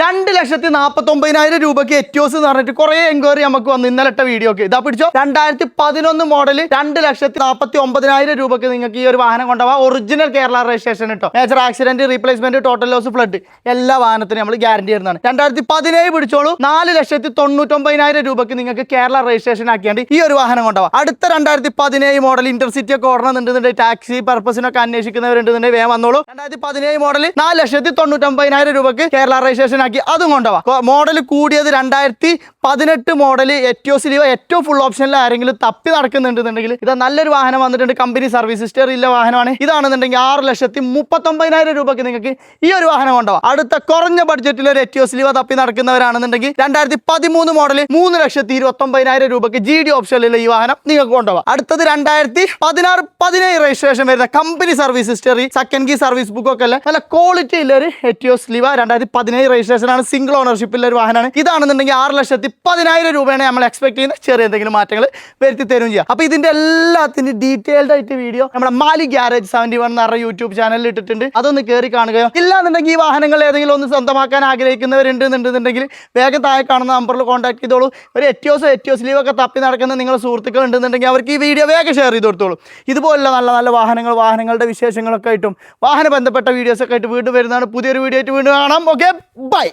രണ്ട് ലക്ഷത്തി നാൽപ്പത്തി ഒമ്പതിനായിരം രൂപയ്ക്ക് എറ്റിയോസ് എന്ന് പറഞ്ഞിട്ട് കുറെ എൻക്വയറി നമുക്ക് വന്നു. ഇന്നലെ വീഡിയോ ഒക്കെ. ഇതാ പിടിച്ചോ. രണ്ടായിരത്തി പതിനൊന്ന് മോഡൽ രണ്ട് ലക്ഷത്തി നാൽപ്പത്തി ഒമ്പതിനായിരം രൂപയ്ക്ക് നിങ്ങൾക്ക് ഈ ഒരു വാഹനം കൊണ്ടുപോകാം. ഒറിജിനൽ കേരള രജിസ്ട്രേഷൻ കേട്ടോ major accident replacement total loss flood എല്ലാ വാഹനത്തിനും നമ്മൾ ഗ്യാരണ്ടി തരുന്നതാണ്. രണ്ടായിരത്തി പതിനേഴ് പിടിച്ചോളൂ. നാല് ലക്ഷത്തി തൊണ്ണൂറ്റൊമ്പതിനായിരം രൂപയ്ക്ക് നിങ്ങൾക്ക് കേരള രജിസ്ട്രേഷൻ ആക്കിയാണ്ട് ഈ ഒരു വാഹനം കൊണ്ടുപോകാം. അടുത്ത രണ്ടായിരത്തി പതിനേഴ് മോഡൽ ഇന്റർസിറ്റി ഒക്കെ ഓടണമെന്നുണ്ടെന്നുണ്ടെങ്കിൽ ടാക്സി പർപ്പസിനൊക്കെ അന്വേഷിക്കുന്നവരുണ്ടെന്നുണ്ടെങ്കിൽ വേഗം വന്നോളൂ. രണ്ടായിരത്തി പതിനേഴ് മോഡൽ നാല് ലക്ഷത്തി തൊണ്ണൂറ്റൊമ്പതിനായിരം രൂപയ്ക്ക് കേരള രജിസ്ട്രേഷൻ ആക്കി അതും കൊണ്ടുപോവാം. മോഡൽ കൂടിയത് രണ്ടായിരത്തി പതിനെട്ട് മോഡൽ ഏറ്റവും സിലിവ ഏറ്റവും ഫുൾ ഓപ്ഷനിൽ ആരെങ്കിലും തപ്പി നടക്കുന്നുണ്ടെന്നുണ്ടെങ്കിൽ ഇത് നല്ലൊരു വാഹനം വന്നിട്ടുണ്ട്. കമ്പനി സർവീസ് ഹിസ്റ്ററി ഇല്ല വാഹനമാണ്. ഇതാണെന്നുണ്ടെങ്കിൽ ആറ് ലക്ഷത്തി മുപ്പത്തൊമ്പതിനായിരം രൂപയ്ക്ക് നിങ്ങൾക്ക് ഈ ഒരു വാഹനം കൊണ്ടുപോകാം അടുത്ത കുറഞ്ഞ ബഡ്ജറ്റിൽ ഒരു എറ്റോ സിലിവ തപ്പി നടക്കുന്നവരാണെന്നുണ്ടെങ്കിൽ രണ്ടായിരത്തി പതിമൂന്ന് മോഡൽ മൂന്ന് ലക്ഷത്തി ഇരുപത്തൊമ്പതിനായിരം രൂപയ്ക്ക് ജി ഡി ഓപ്ഷനിലുള്ള ഈ വാഹനം നിങ്ങൾക്ക് കൊണ്ടുപോകാം അടുത്തത് രണ്ടായിരത്തി പതിനാറ് പതിനേഴ് രജിസ്ട്രേഷൻ വരുന്ന company service history second key service book ഒക്കെ അല്ല? നല്ല ക്വാളിറ്റി ഉള്ള ഒരു എറ്റിയോ സ്ലീവ രണ്ടായിരത്തി പതിനേഴ് രജിസ്ട്രേഷൻ ആണ് സിംഗിൾ ഓണർഷിപ്പിലുള്ള ഒരു വാഹനമാണ്. ഇതാണെന്നുണ്ടെങ്കിൽ ആറ് ലക്ഷത്തി പതിനായിരം രൂപയാണ് നമ്മൾ എക്സ്പെക്ട് ചെയ്യുന്ന ചെറിയ എന്തെങ്കിലും മാറ്റങ്ങൾ വരുത്തി തരും ചെയ്യാം. അപ്പോൾ ഇതിന്റെ എല്ലാത്തിന്റെ ഡീറ്റെയിൽഡ് ആയിട്ട് വീഡിയോ നമ്മുടെ മാലി ഗ്യാരേജ് സെവന്റി വൺ എന്ന് പറഞ്ഞ യൂട്യൂബ് ചാനലിൽ ഇട്ടിട്ടുണ്ട്. അതൊന്ന് കയറി കാണുകയോ ഇല്ലാന്നുണ്ടെങ്കിൽ ഈ വാഹനങ്ങൾ ഏതെങ്കിലും ഒന്ന് സ്വന്തമാക്കാൻ ആഗ്രഹിക്കുന്നവരുണ്ടെന്നുണ്ടെങ്കിൽ വേഗം താഴെ കാണുന്ന നമ്പറിൽ കോൺടാക്ട് ചെയ്തോളൂ. ഒരു എറ്റിയോസോ എറ്റിയോസ് ലീവ് ഒക്കെ തപ്പി നടക്കുന്ന നിങ്ങളുടെ സുഹൃത്തുക്കൾ ഉണ്ടെന്നുണ്ടെങ്കിൽ അവർക്ക് ഈ വീഡിയോ വേഗം ഷെയർ ചെയ്ത് കൊടുത്തോളൂ. ഇതുപോലുള്ള നല്ല നല്ല വാഹനങ്ങൾ വാഹനങ്ങളുടെ വിശേഷങ്ങളൊക്കെ ആയിട്ടും വാഹന ബന്ധപ്പെട്ട വീഡിയോസൊക്കെ ആയിട്ട് വീണ്ടും വരുന്നതാണ്. പുതിയൊരു വീഡിയോ ആയിട്ട് വീണ്ടും കാണാം. Okay bye